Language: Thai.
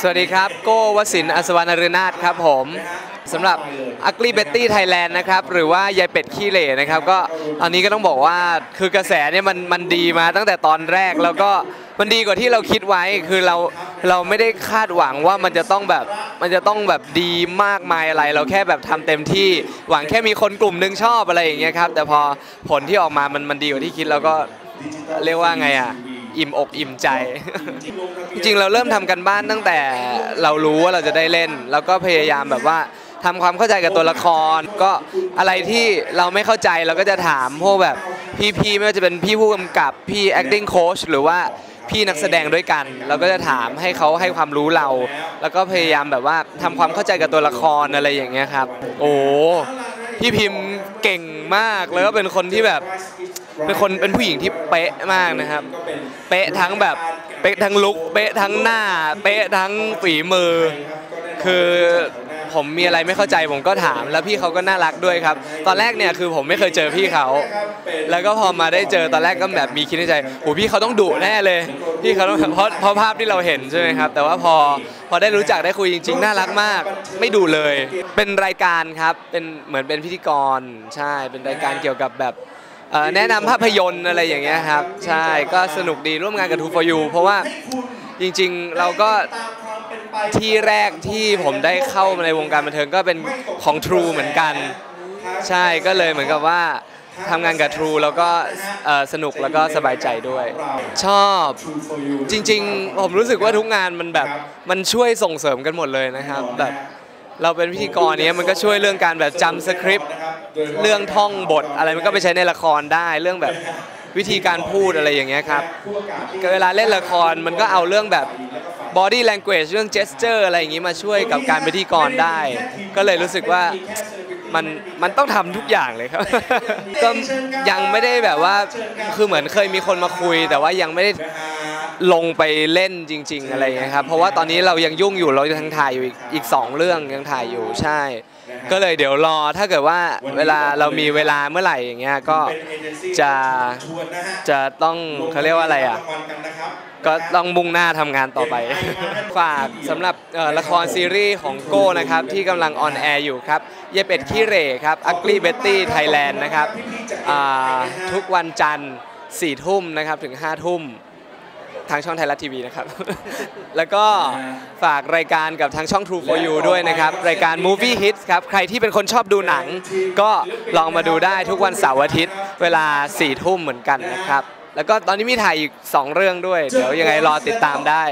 สวัสดีครับ โก้วสินทร์อัศวรรณฤนาถครับผมสำหรับ Ugly Betty Thailand นะครับ หรือว่ายายเป็ดขี้เหร่นะครับ ก็ตอนนี้ก็ต้องบอกว่าคือกระแสเนี่ยมันมันดีมาตั้งแต่ตอนแรกแล้วก็มันดีกว่าที่เราคิดไว้คือเราเราไม่ได้คาดหวังว่ามันจะต้องแบบมันจะต้องแบบดีมากมายอะไร เราแค่แบบทำเต็มที่หวังแค่มีคนกลุ่มหนึงชอบอะไรอย่างเงี้ยครับแต่พอผลที่ออกมามันมันดีกว่าที่คิดแล้วก็เรียกว่าไงอะ อิ่มอกอิ่มใจ จริงๆเราเริ่มทำกันบ้านตั้งแต่เรารู้ว่าเราจะได้เล่น แล้วก็พยายามแบบว่าทำความเข้าใจกับตัวละคร ก็อะไรที่เราไม่เข้าใจเราก็จะถามพวกแบบพี่ๆไม่ว่าจะเป็นพี่ผู้กำกับพี่ acting coach หรือว่าพี่นักแสดงด้วยกัน เราก็จะถามให้เขาให้ความรู้เรา แล้วก็พยายามแบบว่าทำความเข้าใจกับตัวละครอะไรอย่างเงี้ยครับ โอ้พี่พิมพ์เก่งมากแล้วก็เป็นคนที่แบบ เป็นคนเป็นผู้หญิงที่เป๊ะมากนะครับ เป๊ะทั้งแบบเป๊ะทั้งลุกเป๊ะทั้งหน้า เป๊ะทั้งฝีมือ คือผมมีอะไรไม่เข้าใจผมก็ถาม แล้วพี่เขาก็น่ารักด้วยครับ ตอนแรกเนี่ยคือผมไม่เคยเจอพี่เขา แล้วก็พอมาได้เจอตอนแรกก็แบบมีคิดในใจโอ้พี่เขาต้องดุแน่เลย พี่เขาต้องเพราะเพราะภาพที่เราเห็นใช่ไหมครับ แต่ว่าพอพอได้รู้จักได้คุยจริง ๆ น่ารักมาก ไม่ดุเลย เป็นรายการครับ เป็นเหมือนเป็นพิธีกร ใช่ เป็นรายการเกี่ยวกับแบบ แนะนำภาพยนตร์อะไรอย่างเงี้ยครับ ใช่ก็สนุกดีร่วมงานกับ True for You เพราะว่าจริงๆเราก็ที่แรกที่ผมได้เข้ามาในวงการบันเทิงก็เป็นของ True เหมือนกัน ใช่ก็เลยเหมือนกับว่าทำงานกับ True แล้วก็สนุกแล้วก็สบายใจด้วย ชอบจริง ๆ ผมรู้สึกว่าทุกงานมันแบบมันช่วยส่งเสริมกันหมดเลยนะครับแบบเราเป็นพิธีกรเนี้ยมันก็ช่วยเรื่องการแบบจำสคริปต์ เรื่องท่องบทอะไรมันก็ไปใช้ในละครได้ เรื่องแบบวิธีการพูดอะไรอย่างเงี้ยครับเวลาเล่นละครมันก็เอาเรื่องแบบ body language เรื่อง gesture อะไรอย่างงี้มาช่วยกับการเป็นพิธีกรได้ ก็เลยรู้สึกว่ามันมันต้องทำทุกอย่างเลยครับ ก็ยังไม่ได้แบบว่าคือเหมือนเคยมีคนมาคุย แต่ว่ายังไม่ได้ ลงไปเล่นจริง ๆ อะไรอย่างเงี้ยครับเพราะว่าตอนนี้เรายังยุ่งอยู่เรายังถ่ายอยู่อีกอีกสองเรื่องยังถ่ายอยู่ใช่ ก็เลยเดี๋ยวรอถ้าเกิดว่าเวลาเรามีเวลาเมื่อไหร่อย่างเงี้ยก็จะจะต้องเขาเรียกว่าอะไรอะก็ต้องมุ่งหน้าทำงานต่อไป ฝากสำหรับเอ่อละครซีรีส์ของโก้นะครับที่กำลังออนแอร์อยู่ครับ เยเป็ดขี้เหร่ครับ Ugly Betty Thailand นะครับอ่าทุกวันจันทร์สี่ทุ่มนะครับถึงห้าทุ่ม ทางช่องไทยรัฐทีวีนะครับ แล้วก็ฝากรายการกับทางช่อง True for You ด้วยนะครับ รายการ Movie Hits ครับ ใครที่เป็นคนชอบดูหนัง ก็ลองมาดูได้ทุกวันเสาร์อาทิตย์ เวลา4ี่ทุ่มเหมือนกันนะครับ แล้วก็ตอนนี้มีถ่ายอีก 2 เรื่องด้วย เดี๋ยวยังไงรอติดตามได้